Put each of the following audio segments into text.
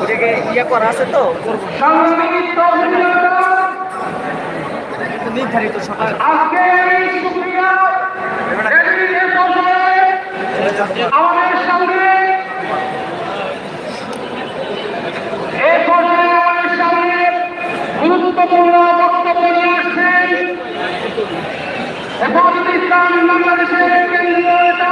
ওটাকে ইয়ে করা আছে তো নির্ধারিত সকাল। আমাদের সামনে গুরুত্বপূর্ণ বক্তব্য নিয়ে আসছেন এবং ইসলাম বাংলাদেশের কেন্দ্রীয় নেতা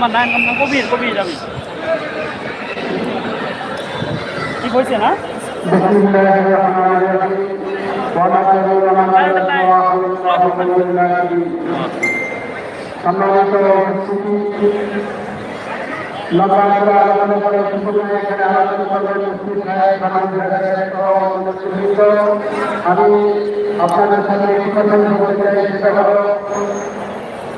আমার নাম নাম কবির কবির আমি। কি বলছে না লম্বা করে আলোচনা করে এখানে আলোচনা করবেন মুক্তি হ্যাঁ? সাহেব আমাদের আমি আপনাদের সাথে কথা বলতে চাই, সেটা হলো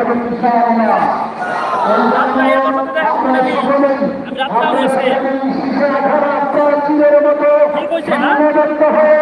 ঠিক হয়েছে না আজ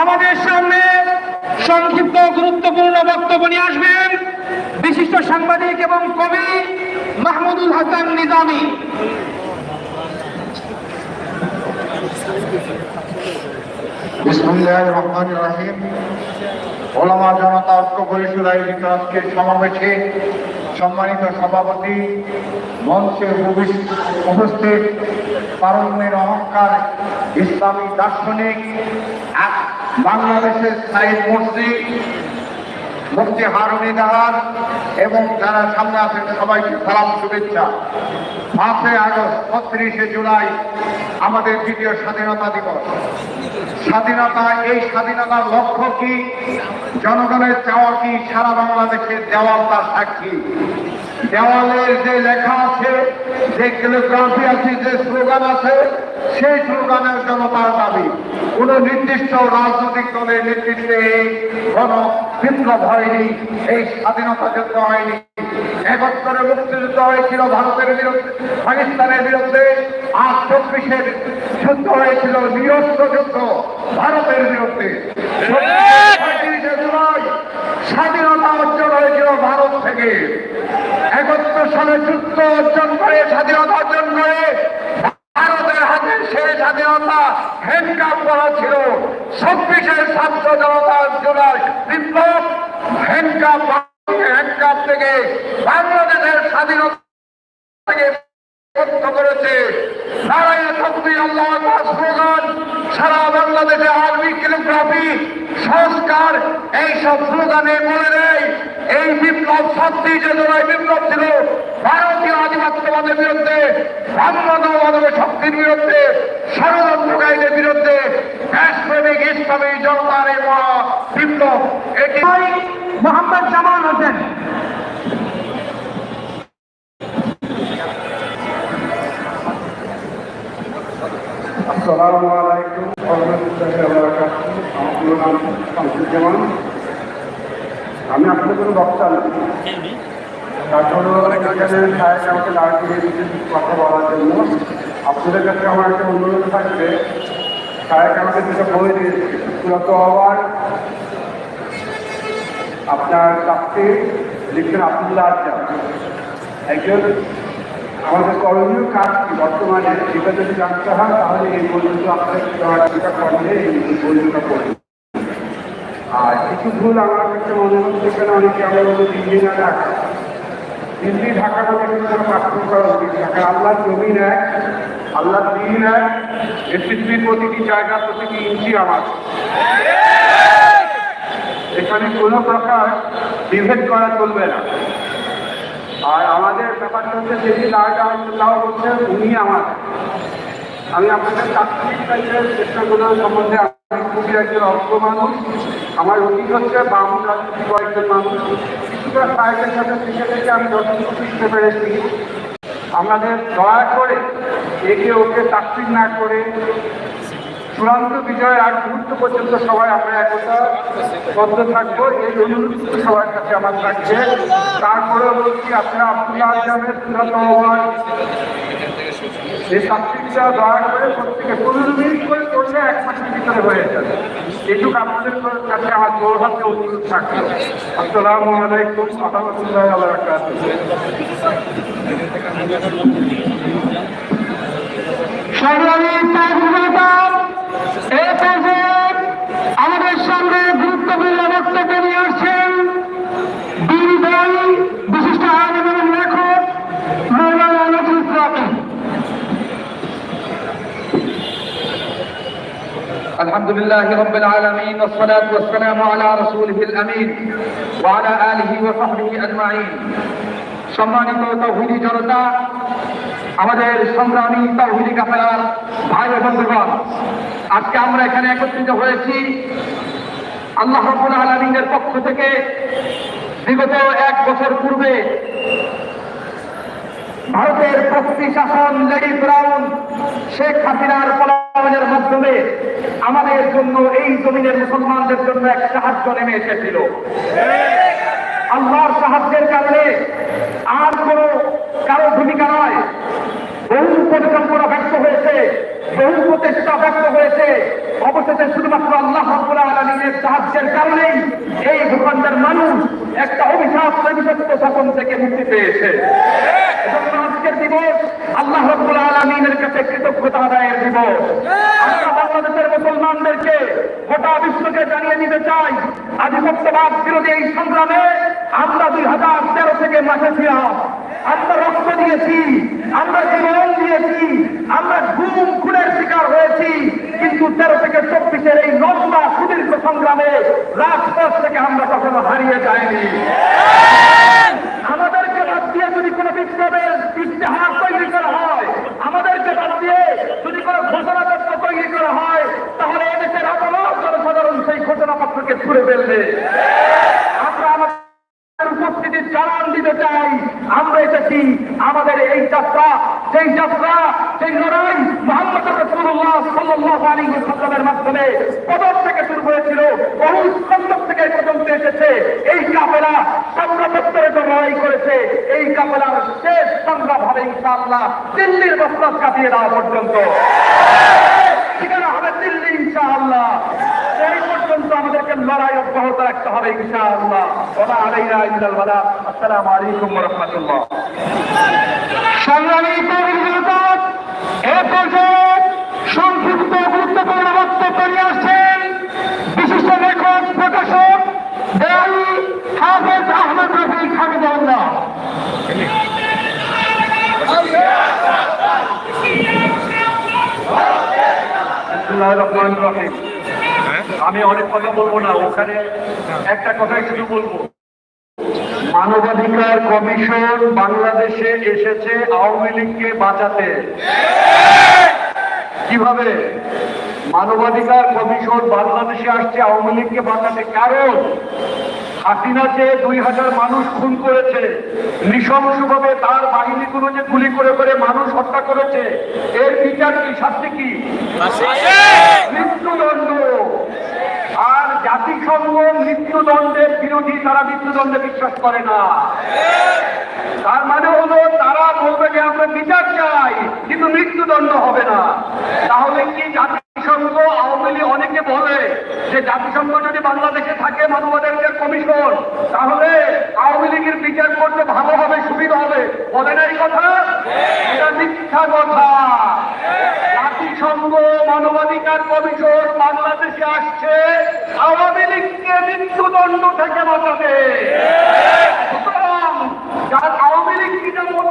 আমাদের সামনে সংক্ষিপ্ত গুরুত্বপূর্ণ বক্তব্য নিয়ে আসবেন। বিশিষ্ট সাংবাদিক এবং কবি মাহমুদুল হাসান নিজামী। বিসমুল্লাহ রহমান রাহিম। ওলামা জনতা ঐক্য পরিষদ সমাবেশে সম্মানিত সভাপতি মঞ্চে উপস্থিত পারণ্যের অহংকার ইসলামী দার্শনিক বাংলাদেশের স্থায়ী মুর্শি মুফতি হারুনি দাহার এবং যারা সামনে আছেন সবাইকে সালাম, শুভেচ্ছা। পাঁচই আগস্ট ছত্রিশে জুলাই, আমাদের দ্বিতীয় স্বাধীনতা দিবস। স্বাধীনতা, এই স্বাধীনতার লক্ষ্য কি? জনগণের চাওয়া কি? সারা বাংলাদেশের দেওয়াল তার সাক্ষী। দেওয়ালের যে লেখা আছে, যে ক্যালিগ্রাফি আছে, যে স্লোগান আছে, সেই স্লোগানের জনতার দাবি। কোন নির্দিষ্ট রাজনৈতিক দলের নেতৃত্বে এই গণ বিপ্লব হয়নি এই স্বাধীনতা যুদ্ধ হয়নি। একত্তরে মুক্তিযুদ্ধ হয়েছিল ভারতের বিরুদ্ধে পাকিস্তানের বিরুদ্ধে আর চব্বিশের যুদ্ধ হয়েছিল নিরস্ত্র যুদ্ধ ভারতের বিরুদ্ধে। স্বাধীনতা অর্জন হয়েছিল ভারত থেকে। একত্তর সালে যুদ্ধ অর্জন করে স্বাধীনতা অর্জন করে ভারতের হাতে সেই স্বাধীনতা হ্যান্ডকাপ করা ছিল। ছাব্বিশের ছাত্র জনতার জোড়ায় বিপ্লব হ্যান্ডকাপ হ্যান্ডকাপ থেকে বাংলাদেশের স্বাধীনতা থেকে মুক্ত করেছে নারায়ণ শক্তি আল্লাহ আকবার স্লোগান সারা বাংলাদেশে আর্মি ক্যালিগ্রাফি সংস্কার এইসব স্লোগানে বলে দেয় এই বিপ্লব সত্যি যে জোড়ায় বিপ্লব ছিল ভারতীয় আধিপত্যবাদের বিরুদ্ধে ব্রাহ্মণবাদের শক্তির বিরুদ্ধে ষড়যন্ত্রকারীদের বিরুদ্ধে দেশপ্রেমিক ইসলামী মোহাম্মদ হোসেন। আমি আপনাদের কোনো বক্তা কথা বলার জন্য। আপনাদের কাছে আমার একটা অনুরোধ থাকবে। সাহেব আমাকে দুটো বই দিয়েছে সুরত হওয়ার আপনার চাকরি লিখছেন আব্দুল্লাহ আজাদ একজন আমাদের করণীয় কাজ কি? বর্তমানে সেটা যদি জানতে হয়, তাহলে এই পর্যন্ত আপনার করলে এই বইটা পড়বে আর কিছু ভুল আমার কাছে মনে হচ্ছে এখানে অনেকে আমরা বলব দিল্লি না ঢাকা দিল্লি, ঢাকা মধ্যে কোনো পার্থক্য করা উচিত না কারণ আল্লাহর জমি নেয় আল্লাহর দিন পৃথিবীর প্রতিটি জায়গা, প্রতিটি ইঞ্চি আমার। এখানে কোনো প্রকার বিভেদ করা চলবে না। আর আমাদের ব্যাপারটা হচ্ছে যেটি লাউ বলছে উনি আমার। আমি আপনাদের তাৎক্ষণিক টাইপের চেষ্টা করার সম্বন্ধে আমি খুবই একজন অজ্ঞ মানুষ। আমার অতীত হচ্ছে বাম রাজনীতি কয়েকজন মানুষ। কিছুটা সাহেবের সাথে শিখে থেকে আমি যতটুকু শিখতে পেরেছি। আমাদের দয়া করে একে ওকে তাকসির না করে চূড়ান্ত বিজয়ের আগ মুহূর্ত পর্যন্ত সবাই আমরা একতা বদ্ধ থাকব। এই অনুরোধ সবার কাছে আমার থাকছে। তারপরে বলছি, আপনারা আব্দুল্লাহ আজমের চূড়ান্ত এই সাবসিডিটা দয়া করে প্রত্যেকে পনেরো মিনিট করে করলে এক মাসের ভিতরে হয়ে যাবে। এইটুকু আপনাদের কাছে আমার জোরহাতে অনুরোধ থাকবে আসসালামু আলাইকুম আহমতুল্লাহ আল্লাহ সংগ্রামী তাহিবাদ এ পর্যায়ে আমাদের সামনে গুরুত্বপূর্ণ বক্তব্য নিয়ে আসছেন বিদায়ী বিশিষ্ট আইন এবং লেখক মৌলানা নজরুল ইসলাম الحمد لله رب العالمين والصلاة والسلام على رسوله الأمين وعلى آله وصحبه أجمعين সম্মানিত তৌহিদি জনতা আমাদের সংগ্রামী তৌহিদি কাফেলার ভাই বন্ধুগণ, আজকে আমরা এখানে একত্রিত হয়েছি আল্লাহ রব্বুল আলমিনের পক্ষ থেকে। বিগত এক বছর পূর্বে ভারতের প্রকৃতি শাসন লেডি ব্রাউন শেখ হাসিনার পলায়নের মাধ্যমে আমাদের জন্য, এই জমিনের মুসলমানদের জন্য এক সাহায্য নেমে এসেছিল। আল্লাহর সাহায্যের কারণে আর কোন কারও ভূমিকা নয়। বহু পরিকল্পনা ব্যক্ত হয়েছে, বহু প্রচেষ্টা ব্যক্ত হয়েছে। অবশেষে শুধুমাত্র আল্লাহ রাব্বুল আলামিনের সাহায্যের কারণেই এই ভূখণ্ডের মানুষ একটা অভিশাপ অভিশপ্ত শাসন থেকে মুক্তি পেয়েছে। আজকের দিবস আল্লাহ রাব্বুল আলামিনের কাছে কৃতজ্ঞতা আদায়ের দিবস। বাংলাদেশের মুসলমানদেরকে গোটা বিশ্বকে জানিয়ে দিতে চাই, আধিপত্যবাদ বিরোধী এই সংগ্রামে আমরা দুই হাজার তেরো থেকে মাঠে ছিলাম। আমরা রক্ত দিয়েছি আমরা জীবন দিয়েছি, আমরা ঘুম খুনের শিকার হয়েছি, কিন্তু তেরো থেকে চব্বিশের এই লম্বা সুদীর্ঘ সংগ্রামে রাজপথ থেকে আমরা কখনো হারিয়ে যাইনি। আমাদেরকে বাদ দিয়ে যদি কোনো বিপ্লবের ইস্তেহার তৈরি করা হয়, আমাদেরকে বাদ দিয়ে যদি কোনো ঘোষণাপত্র তৈরি করা হয়, তাহলে এদেশের আপামর জনসাধারণ সেই ঘোষণাপত্রকে ছুড়ে ফেলবে। আমরা আমাদের উপস্থিতির জানান দিতে চাই, আমরা এসেছি আমাদের যাত্রা সেই যাত্রা সেই লড়াই মোহাম্মদ রসুল্লাহ সাল্লাহ আলী সাল্লামের মাধ্যমে কদর থেকে শুরু হয়েছিল, বহু স্কন্দক থেকে পর্যন্ত এসেছে। এই কাপেলা সংগ্রামত্তরে লড়াই করেছে। এই কাপেলার শেষ সংগ্রাম হবে ইনশাআল্লাহ দিল্লির বস্তাস কাটিয়ে দেওয়া পর্যন্ত। ঠিকানা হবে দিল্লি ইনশাআল্লাহ। সেই পর্যন্ত আমাদেরকে লড়াই অব্যাহত রাখতে হবে ইনশাআল্লাহ। ওলা আলাইনা ইল্লাল বালা। আসসালামু আলাইকুম ওয়া রাহমাতুল্লাহ। সংগ্রামী এ সংক্ষিপ্ত গুরুত্বপূর্ণ বক্তব্য নিয়ে আসছেন বিশিষ্ট লেখক, প্রকাশক দেয়ালি হাফেজ আহমদ রফিক। আমি অনেক কথা বলব না, ওখানে একটা কথাই শুধু বলব মানবাধিকার কমিশন বাংলাদেশে এসেছে আওয়ামী লীগকে বাঁচাতে। কীভাবে? মানবাধিকার কমিশন বাংলাদেশে আসছে আওয়ামী লীগকে বাঁচাতে। কারণ হাসিনা যে দুই হাজার মানুষ খুন করেছে। নৃশংসভাবে তার বাহিনীগুলো যে গুলি করে করে মানুষ হত্যা করেছে এর বিচার কি শাস্তি কি? মৃত্যুদণ্ড। জাতিসংঘ মৃত্যুদণ্ডের বিরোধী তারা মৃত্যুদণ্ডে বিশ্বাস করে না। তার মানে হলো তারা বলবে যে আমরা বিচার চাই, কিন্তু মৃত্যুদণ্ড হবে না। তাহলে কি জাতিসংঘ আওয়ামী লীগ অনেকে বলে যে জাতিসংঘ যদি বাংলাদেশে থাকে মানবাধিকার কমিশন, তাহলে আওয়ামী লীগের বিচার করতে ভালো হবে, সুবিধা হবে। বলে না এই কথা? এটা মিথ্যা কথা। জাতিসংঘ মানবাধিকার কমিশন বাংলাদেশে আসছে আওয়ামী লীগকে মৃত্যুদণ্ড থেকে বাঁচাতে। সুতরাং আওয়ামী লীগ কি যেমন